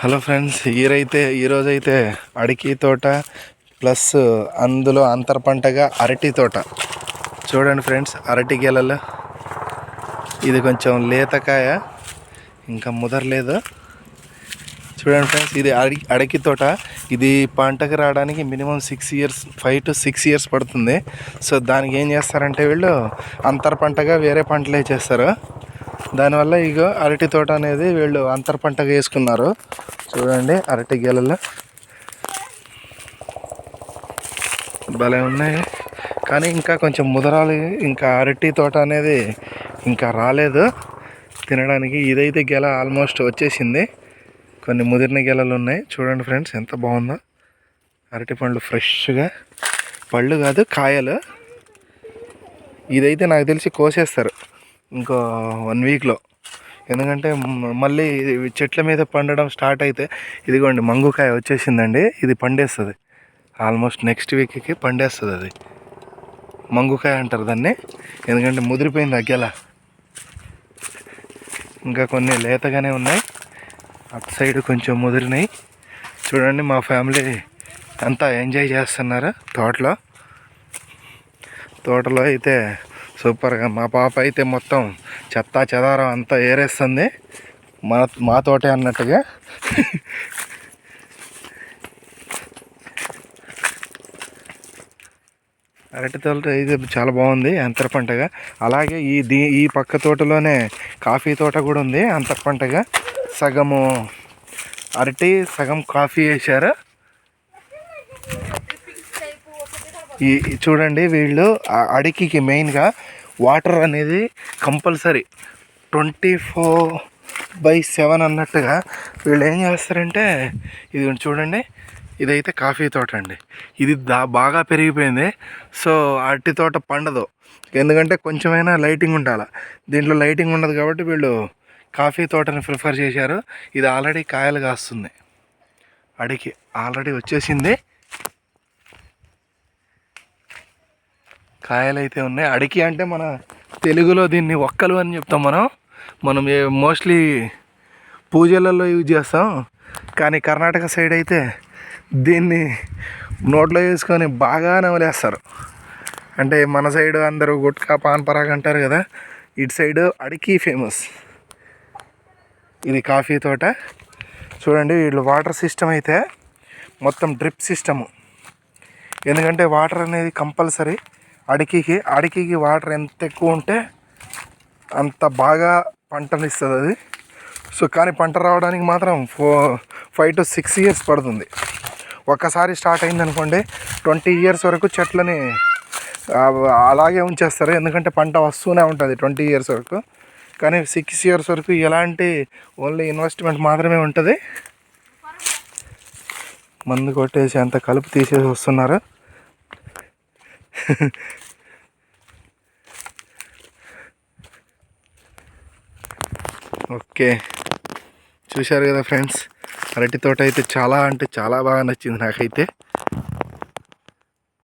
Hello friends ఈరైతే ఈరోజైతే అడికి తోట ప్లస్ అందులో అంతర పంటగా అరటి తోట. చూడండి ఫ్రెండ్స్ అరటి గెలలు. ఇది కొంచెం లేతకాయ ఇంకా ముదరలేదు చూడండి ఫ్రెండ్స్ ఇది అడి అడకి తోట. ఇది పంటకు రావడానికి minimum six years five to six years పడుతుంది. సో దానికి ఏం చేస్తారంటే వీళ్ళు అంతర పంటగా వేరే పంటలు వేసేస్తారు దానివల్ల ఇక అరటి తోట అనేది వీళ్ళు అంతర పంటగా వేసుకున్నారు. చూడండి అరటి గెలలు. భలే ఉన్నాయి. కానీ ఇంకా కొంచెం ముదరాలి. ఇంకా అరటి తోట అనేది ఇంకా రాలేదు. తినడానికి ఇదైతే గెల ఆల్మోస్ట్ వచ్చేసింది. కొన్ని ముదిరిన గెలలు ఉన్నాయి. చూడండి ఫ్రెండ్స్ ఎంత బాగుందో. అరటి పండ్లు ఫ్రెష్గా. పళ్ళు కాదు కాయలు. ఇదైతే నాకు తెలిసి కోసేస్తారు. ఇంకో వన్ వీక్లో ఎందుకంటే మళ్ళీ చెట్ల మీద పండడం స్టార్ట్ అయితే ఇదిగోండి మంగుకాయ వచ్చేసిందండి ఇది పండేస్తుంది. ఆల్మోస్ట్ నెక్స్ట్ వీక్కి పండేస్తుంది అది. మంగుకాయ అంటారు దాన్ని. ఎందుకంటే ముదిరిపోయింది అగ్గెల. ఇంకా కొన్ని లేతగానే ఉన్నాయి. అటు సైడ్ కొంచెం ముదిరినాయి. చూడండి మా ఫ్యామిలీ అంతా ఎంజాయ్ చేస్తున్నారు తోటలో? తోటలో అయితే సూపర్గా మా పాప అయితే మొత్తం చెత్త చెదారం అంతా ఏరేస్తుంది. మా మా తోటే అన్నట్టుగా. అరటి తోట ఇది చాలా బాగుంది అంతర పంటగా. అలాగే ఈ దీ ఈ పక్క తోటలోనే కాఫీ తోట కూడా ఉంది అంతర పంటగా. సగము అరటి సగం కాఫీ వేశారు. ఈ చూడండి వీళ్ళు అడికికి మెయిన్గా వాటర్ అనేది compulsory twenty four by seven అన్నట్టుగా వీళ్ళు ఏం చేస్తారంటే ఇది చూడండి ఇదైతే కాఫీ తోట అండి. ఇది దా బాగా పెరిగిపోయింది. సో అరటి తోట పండదు. ఎందుకంటే కొంచెమైనా లైటింగ్ ఉండాలి. దీంట్లో లైటింగ్ ఉండదు కాబట్టి వీళ్ళు కాఫీ తోటని ప్రిఫర్ చేశారు. ఇది ఆల్రెడీ కాయలు కాస్తుంది. అడికి ఆల్రెడీ వచ్చేసింది. కాయలు అయితే ఉన్నాయి. అడికి అంటే మన తెలుగులో దీన్ని ఒక్కలు అని చెప్తాం మనం. మనం మోస్ట్లీ పూజలలో యూజ్ చేస్తాం. కానీ కర్ణాటక సైడ్ అయితే దీన్ని నోట్లో వేసుకొని బాగా నవలేస్తారు అంటే మన సైడ్ అందరూ గుట్కా పాన్ పరాగ్ అంటారు కదా ఇటు సైడ్ అడికి ఫేమస్. ఇది కాఫీ తోట. చూడండి వీళ్ళు వాటర్ సిస్టమ్ అయితే మొత్తం డ్రిప్ సిస్టము. ఎందుకంటే వాటర్ అనేది కంపల్సరీ. అడికికి అడికికి వాటర్ ఎంత ఎక్కువ ఉంటే అంత బాగా పంటనిస్తుంది అది. సో కానీ పంట రావడానికి మాత్రం ఫో ఫైవ్ టు సిక్స్ ఇయర్స్ పడుతుంది. ఒక్కసారి స్టార్ట్ అయిందనుకోండి ట్వంటీ ఇయర్స్ వరకు చెట్లని అలాగే ఉంచేస్తారు. ఎందుకంటే పంట వస్తూనే ఉంటుంది ట్వంటీ ఇయర్స్ వరకు. కానీ సిక్స్ ఇయర్స్ వరకు ఎలాంటి ఓన్లీ ఇన్వెస్ట్మెంట్ మాత్రమే ఉంటుంది. మందు కొట్టేసి అంత కలుపు తీసేసి వస్తున్నారు. ఓకే. చూశారు కదా ఫ్రెండ్స్? అరటి తోట అయితే చాలా అంటే చాలా బాగా నచ్చింది నాకైతే.